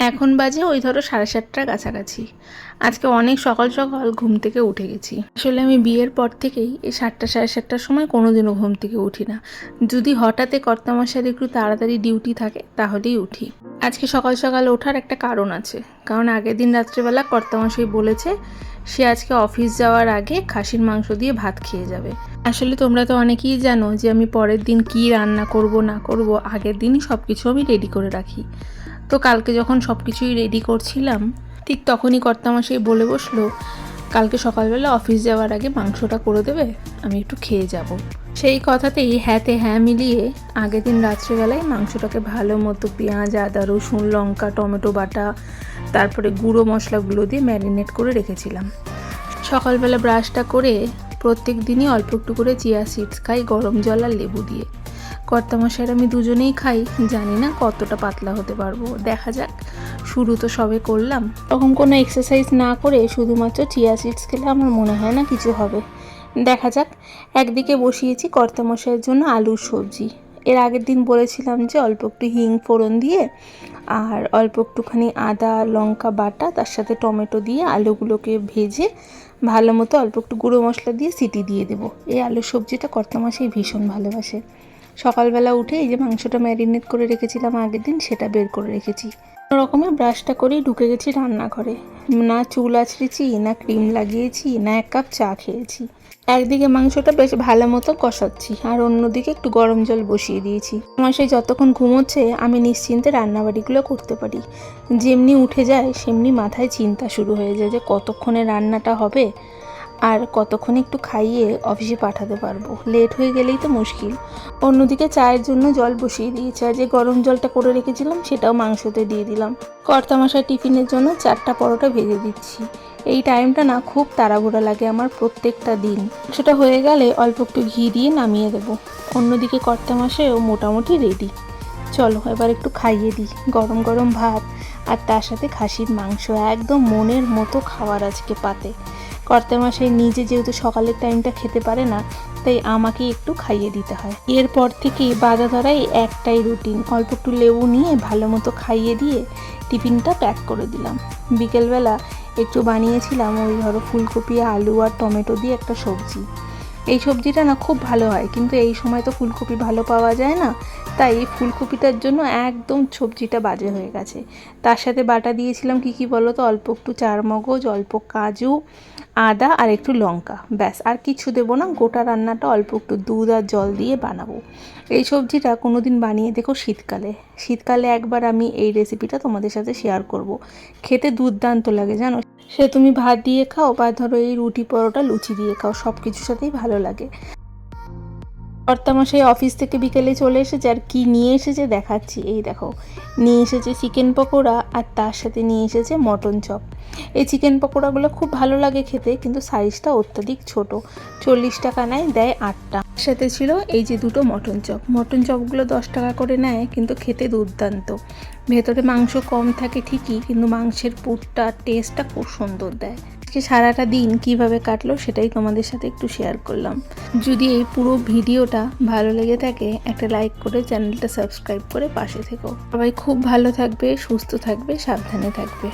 এখন বাজে ওই ধরো সাড়ে সাতটার কাছাকাছি। আজকে অনেক সকাল সকাল ঘুম থেকে উঠে গেছি। আসলে আমি বিয়ের পর থেকেই এই সাতটা সাড়ে সাতটার সময় কোনোদিনও ঘুম থেকে উঠি না। যদি হঠাৎ কর্তামশার একটু তাড়াতাড়ি ডিউটি থাকে, তাহলেই উঠি। আজকে সকাল সকাল ওঠার একটা কারণ আছে। কারণ আগের দিন রাত্রেবেলা কর্তামশাই বলেছে, সে আজকে অফিস যাওয়ার আগে খাসির মাংস দিয়ে ভাত খেয়ে যাবে। আসলে তোমরা তো অনেকেই জানো যে আমি পরের দিন কি রান্না করব, না করব, আগের দিনই সব কিছু আমি রেডি করে রাখি। তো কালকে যখন সব কিছুই রেডি করছিলাম, ঠিক তখনই কর্তামশাই বলে বসল, কালকে সকালবেলা অফিস যাওয়ার আগে মাংসটা করে দেবে, আমি একটু খেয়ে যাব। সেই কথাতেই হ্যাঁতে হ্যাঁ মিলিয়ে আগের দিন রাত্রেবেলায় মাংসটাকে ভালো মতো পেঁয়াজ, আদা, রসুন, লঙ্কা, টমেটো বাটা, তারপরে গুঁড়ো মশলাগুলো দিয়ে ম্যারিনেট করে রেখেছিলাম। সকালবেলা ব্রাশটা করে প্রত্যেক দিনই অল্প একটু করে চিয়া সিডস খাই, গরম জল আর লেবু দিয়ে। কর্তামশাইয়ের আমি দুজনেই খাই। জানি না কতটা পাতলা হতে পারব। দেখা যাক। শুরু তো সবে করলাম। তখন কোনো এক্সারসাইজ না করে শুধুমাত্র চিয়া সিডস খেলে আমার মনে হয় না কিছু হবে। দেখা যাক। একদিকে বসিয়েছি কর্তামশাইয়ের জন্য আলুর সবজি। এর আগের দিন বলেছিলাম যে অল্প একটু হিং ফোড়ন দিয়ে আর অল্প একটুখানি আদা, লঙ্কা বাটা, তার সাথে টমেটো দিয়ে আলুগুলোকে ভেজে ভালো মতো অল্প একটু গুঁড়ো মশলা দিয়ে সিটি দিয়ে দেবো। এই আলুর সবজিটা কর্তামশাই ভীষণ ভালোবাসে। সকালবেলা উঠে এই যে মাংসটা ম্যারিনেট করে রেখেছিলাম আগের দিন, সেটা বের করে রেখেছি। রকমে ব্রাশটা করেই ঢুকে গেছি রান্নাঘরে। না চুল আছড়েছি, না ক্রিম লাগিয়েছি, না এক কাপ চা খেয়েছি। একদিকে মাংসটা বেশ ভালো মতো কষাচ্ছি, আর অন্যদিকে একটু গরম জল বসিয়ে দিয়েছি। আমার সেই যতক্ষণ ঘুমোচ্ছে, আমি নিশ্চিন্তে রান্নাবাড়িগুলো করতে পারি। যেমনি উঠে যায়, সেমনি মাথায় চিন্তা শুরু হয়ে যায় যে কতক্ষণে রান্নাটা হবে। আর কতক্ষণে একটু খাইয়ে অফিসে পাঠাতে পারব। লেট হয়ে গেলেই তো মুশকিল। অন্যদিকে চায়ের জন্য জল বসিয়ে দিয়েছি আর যে গরম জলটা করে রেখেছিলাম সেটাও মাংসতে দিয়ে দিলাম। কর্তামশাই টিফিনের জন্য চারটা পরোটা ভেজে দিচ্ছি। এই টাইমটা না খুব তাড়াহুড়া লাগে আমার প্রত্যেকটা দিন। সেটা হয়ে গেলে অল্প একটু ঘি দিয়ে নামিয়ে দেবো। অন্যদিকে কর্তামশাইও মোটামুটি রেডি চলো, এবার একটু খাইয়ে দিই। গরম গরম ভাত আর তার সাথে খাসির মাংস। একদম মনের মতো খাওয়ার আজকে পাতে। কর্তামশাই নিজে যেহেতু সকালের টাইমটা খেতে পারে না, তাই আমাকে একটু খাইয়ে দিতে হয়। এরপর থেকে বাধা ধরাই একটাই রুটিন অল্প একটু লেবু নিয়ে ভালো মতো খাইয়ে দিয়ে টিফিনটা প্যাক করে দিলাম। বিকেলবেলা একটু বানিয়েছিলাম ওই ধরো ফুলকপি, আলু আর টমেটো দিয়ে একটা সবজি। এই সবজিটা না খুব ভালো হয়, কিন্তু এই সময় তো ফুলকপি ভালো পাওয়া যায় না, তাই এই ফুলকপিটার জন্য একদম সবজিটা বাজে হয়ে গেছে। তার সাথে বাটা দিয়েছিলাম কি কি বলো তো? অল্প একটু চারমগজ, অল্প কাজু, আদা আর একটু লঙ্কা, ব্যাস। আর কিছু দেবো না, গোটা রান্নাটা অল্প একটু দুধ আর জল দিয়ে বানাবো। এই সবজিটা কোনো দিন বানিয়ে দেখো শীতকালে। শীতকালে একবার আমি এই রেসিপিটা তোমাদের সাথে শেয়ার করব। খেতে দুর্দান্ত লাগে, জানো? সে তুমি ভাত দিয়ে খাও বা ধরো এই রুটি পরোটা লুচি দিয়ে খাও সব কিছুর সাথেই ভালো লাগে। কর্তামশাই অফিস থেকে বিকেলে চলে এসেছে আর কি নিয়ে এসেছে দেখাচ্ছি। এই দেখো, নিয়ে এসেছে চিকেন পকোড়া আর তার সাথে নিয়ে এসেছে মটন চপ এই চিকেন পকোড়াগুলো খুব ভালো লাগে খেতে, কিন্তু সাইজটা অত্যাধিক ছোট। চল্লিশ টাকা নেয়, দেয় আটটা। সাথে ছিল এই যে দুটো মটন চপ। মটন চপগুলো দশ টাকা করে নেয়, কিন্তু খেতে দুর্দান্ত। ভেতরে মাংস কম থাকে ঠিকই, কিন্তু মাংসের পুরটা টেস্টটা খুব সুন্দর দেয়। আজকে সারাটা দিন কীভাবে কাটলো সেটাই তোমাদের সাথে একটু শেয়ার করলাম। যদি এই পুরো ভিডিওটা ভালো লেগে থাকে, একটা লাইক করে চ্যানেলটা সাবস্ক্রাইব করে পাশে থেকো। সবাই খুব ভালো থাকবে, সুস্থ থাকবে, সাবধানে থাকবে।